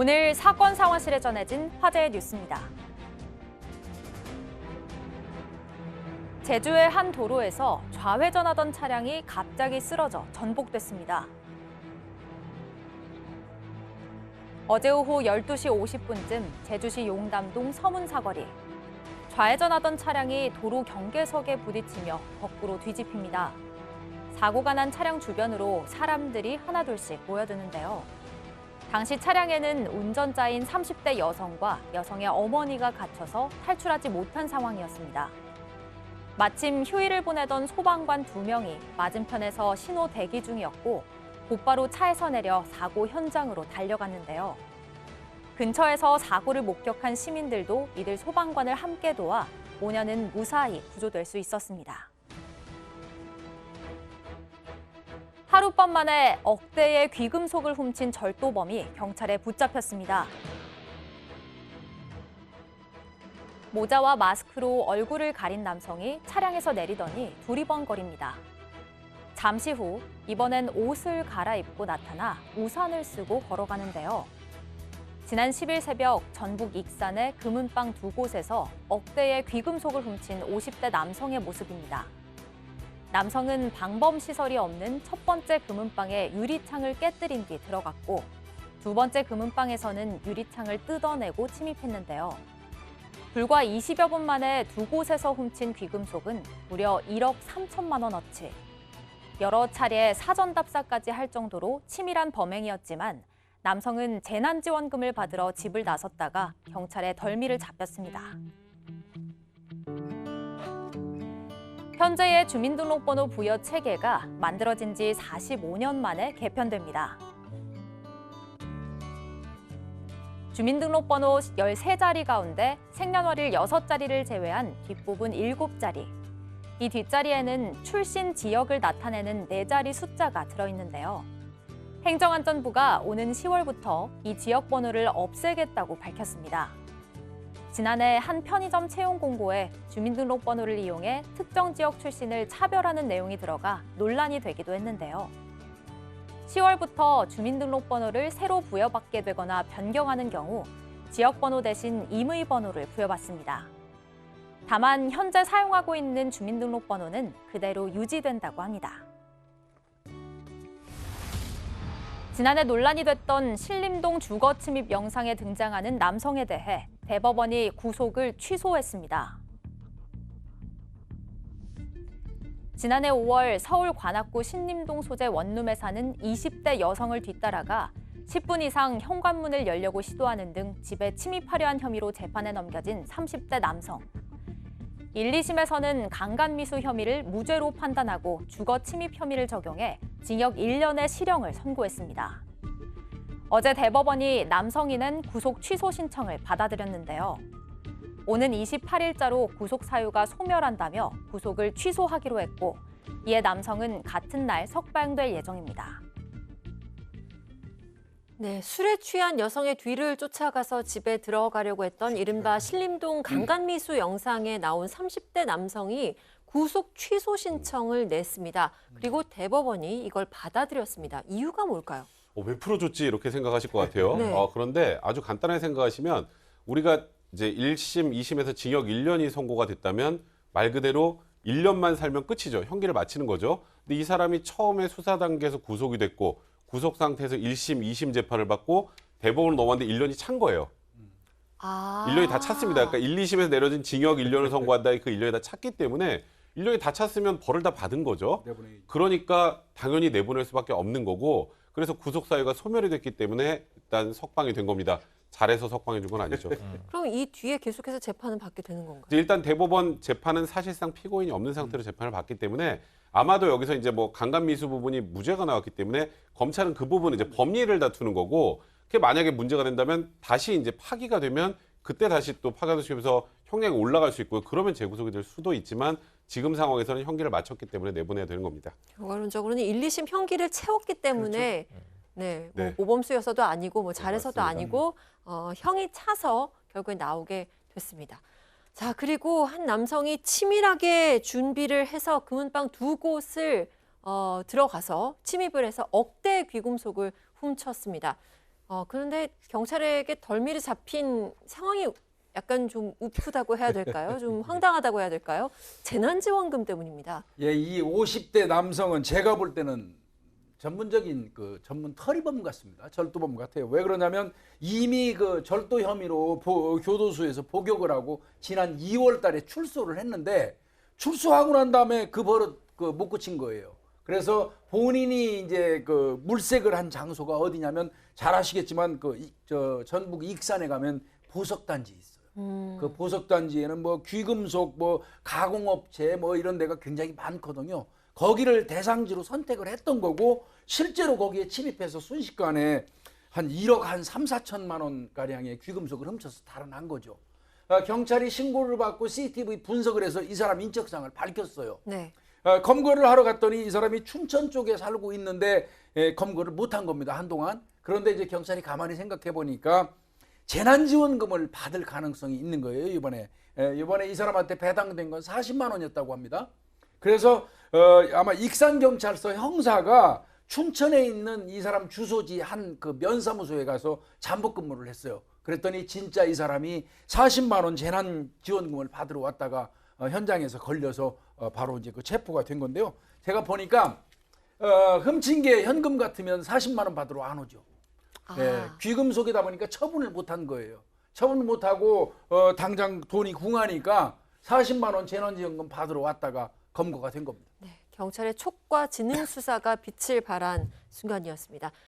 오늘 사건 상황실에 전해진 화제의 뉴스입니다. 제주의 한 도로에서 좌회전하던 차량이 갑자기 쓰러져 전복됐습니다. 어제 오후 12시 50분쯤 제주시 용담동 서문 사거리. 좌회전하던 차량이 도로 경계석에 부딪히며 거꾸로 뒤집힙니다. 사고가 난 차량 주변으로 사람들이 하나둘씩 모여드는데요. 당시 차량에는 운전자인 30대 여성과 여성의 어머니가 갇혀서 탈출하지 못한 상황이었습니다. 마침 휴일을 보내던 소방관 두 명이 맞은편에서 신호 대기 중이었고 곧바로 차에서 내려 사고 현장으로 달려갔는데요. 근처에서 사고를 목격한 시민들도 이들 소방관을 함께 도와 모녀는 무사히 구조될 수 있었습니다. 하룻밤 만에 억대의 귀금속을 훔친 절도범이 경찰에 붙잡혔습니다. 모자와 마스크로 얼굴을 가린 남성이 차량에서 내리더니 두리번거립니다. 잠시 후 이번엔 옷을 갈아입고 나타나 우산을 쓰고 걸어가는데요. 지난 10일 새벽 전북 익산의 금은방 두 곳에서 억대의 귀금속을 훔친 50대 남성의 모습입니다. 남성은 방범 시설이 없는 첫 번째 금은방에 유리창을 깨뜨린 뒤 들어갔고 두 번째 금은방에서는 유리창을 뜯어내고 침입했는데요. 불과 20여 분 만에 두 곳에서 훔친 귀금속은 무려 1억 3천만 원어치. 여러 차례 사전 답사까지 할 정도로 치밀한 범행이었지만 남성은 재난지원금을 받으러 집을 나섰다가 경찰에 덜미를 잡혔습니다. 현재의 주민등록번호 부여 체계가 만들어진 지 45년 만에 개편됩니다. 주민등록번호 13자리 가운데 생년월일 6자리를 제외한 뒷부분 7자리. 이 뒷자리에는 출신 지역을 나타내는 4자리 숫자가 들어있는데요. 행정안전부가 오는 10월부터 이 지역 번호를 없애겠다고 밝혔습니다. 지난해 한 편의점 채용 공고에 주민등록번호를 이용해 특정 지역 출신을 차별하는 내용이 들어가 논란이 되기도 했는데요. 10월부터 주민등록번호를 새로 부여받게 되거나 변경하는 경우 지역번호 대신 임의번호를 부여받습니다. 다만 현재 사용하고 있는 주민등록번호는 그대로 유지된다고 합니다. 지난해 논란이 됐던 신림동 주거 침입 영상에 등장하는 남성에 대해 대법원이 구속을 취소했습니다. 지난해 5월 서울 관악구 신림동 소재 원룸에 사는 20대 여성을 뒤따라가 10분 이상 현관문을 열려고 시도하는 등 집에 침입하려 한 혐의로 재판에 넘겨진 30대 남성. 1, 2심에서는 강간미수 혐의를 무죄로 판단하고 주거 침입 혐의를 적용해 징역 1년의 실형을 선고했습니다. 어제 대법원이 남성인은 구속 취소 신청을 받아들였는데요. 오는 28일자로 구속 사유가 소멸한다며 구속을 취소하기로 했고 이에 남성은 같은 날 석방될 예정입니다. 네, 술에 취한 여성의 뒤를 쫓아가서 집에 들어가려고 했던 이른바 신림동 강간미수 영상에 나온 30대 남성이 구속 취소 신청을 냈습니다. 그리고 대법원이 이걸 받아들였습니다. 이유가 뭘까요? 어, 왜 풀어줬지 이렇게 생각하실 것 같아요. 네. 어, 그런데 아주 간단하게 생각하시면 우리가 이제 1심, 2심에서 징역 1년이 선고가 됐다면 말 그대로 1년만 살면 끝이죠. 형기를 마치는 거죠. 근데 이 사람이 처음에 수사 단계에서 구속이 됐고 구속 상태에서 1심, 2심 재판을 받고 대법원을 넘어왔는데 1년이 찬 거예요. 아. 1년이 다 찼습니다. 그러니까 1, 2심에서 내려진 징역 1년을 선고한다 그 1년이 다 찼기 때문에 1년이 다 찼으면 벌을 다 받은 거죠. 내보내 그러니까 당연히 내보낼 수밖에 없는 거고 그래서 구속 사유가 소멸이 됐기 때문에 일단 석방이 된 겁니다. 잘해서 석방해 준 건 아니죠. 그럼 이 뒤에 계속해서 재판을 받게 되는 건가요? 이제 일단 대법원 재판은 사실상 피고인이 없는 상태로 재판을 받기 때문에 아마도 여기서 이제 뭐 강간 미수 부분이 무죄가 나왔기 때문에 검찰은 그 부분은 이제 법리를 다투는 거고 그게 만약에 문제가 된다면 다시 이제 파기가 되면 그때 다시 또 파기하면서 형량이 올라갈 수 있고 그러면 재구속이 될 수도 있지만 지금 상황에서는 형기를 마쳤기 때문에 내보내야 되는 겁니다. 결과론적으로는 1, 2심 형기를 채웠기 때문에 네, 뭐 네. 모범수여서도 아니고 뭐 잘해서도 맞습니다. 아니고 어, 형이 차서 결국에 나오게 됐습니다. 자 그리고 한 남성이 치밀하게 준비를 해서 금은방 두 곳을 어, 들어가서 침입을 해서 억대 귀금속을 훔쳤습니다. 어, 그런데 경찰에게 덜미를 잡힌 상황이 약간 좀 우프다고 해야 될까요? 좀 황당하다고 해야 될까요? 재난지원금 때문입니다. 예, 이 50대 남성은 제가 볼 때는 전문적인 그 전문 터리범 같습니다. 절도범 같아요. 왜 그러냐면 이미 그 절도 혐의로 보- 교도소에서 복역을 하고 지난 2월 달에 출소를 했는데 출소하고 난 다음에 그 버릇 그 못 고친 거예요. 그래서 본인이 이제 그 물색을 한 장소가 어디냐면 잘 아시겠지만 그 저 전북 익산에 가면 보석단지 있어요. 음, 그 보석단지에는 뭐 귀금속, 뭐 가공업체 뭐 이런 데가 굉장히 많거든요. 거기를 대상지로 선택을 했던 거고 실제로 거기에 침입해서 순식간에 한 1억 한 3, 4천만 원 가량의 귀금속을 훔쳐서 달아난 거죠. 아, 경찰이 신고를 받고 CCTV 분석을 해서 이 사람 인적사항을 밝혔어요. 네. 어, 검거를 하러 갔더니 이 사람이 춘천 쪽에 살고 있는데 에, 검거를 못한 겁니다 한동안. 그런데 이제 경찰이 가만히 생각해 보니까 재난지원금을 받을 가능성이 있는 거예요 이번에. 에, 이번에 이 사람한테 배당된 건 40만 원이었다고 합니다. 그래서 어, 아마 익산경찰서 형사가 춘천에 있는 이 사람 주소지 한 그 면사무소에 가서 잠복 근무를 했어요. 그랬더니 진짜 이 사람이 40만 원 재난 지원금을 받으러 왔다가 어, 현장에서 걸려서 어, 바로 이제 그 체포가 된 건데요. 제가 보니까 어, 훔친 게 현금 같으면 40만 원 받으러 안 오죠. 아, 네, 귀금속이다 보니까 처분을 못한 거예요. 처분을 못 하고 어, 당장 돈이 궁하니까 40만 원 재난지원금 받으러 왔다가 검거가 된 겁니다. 네. 경찰의 촉과 지능 수사가 빛을 발한 순간이었습니다.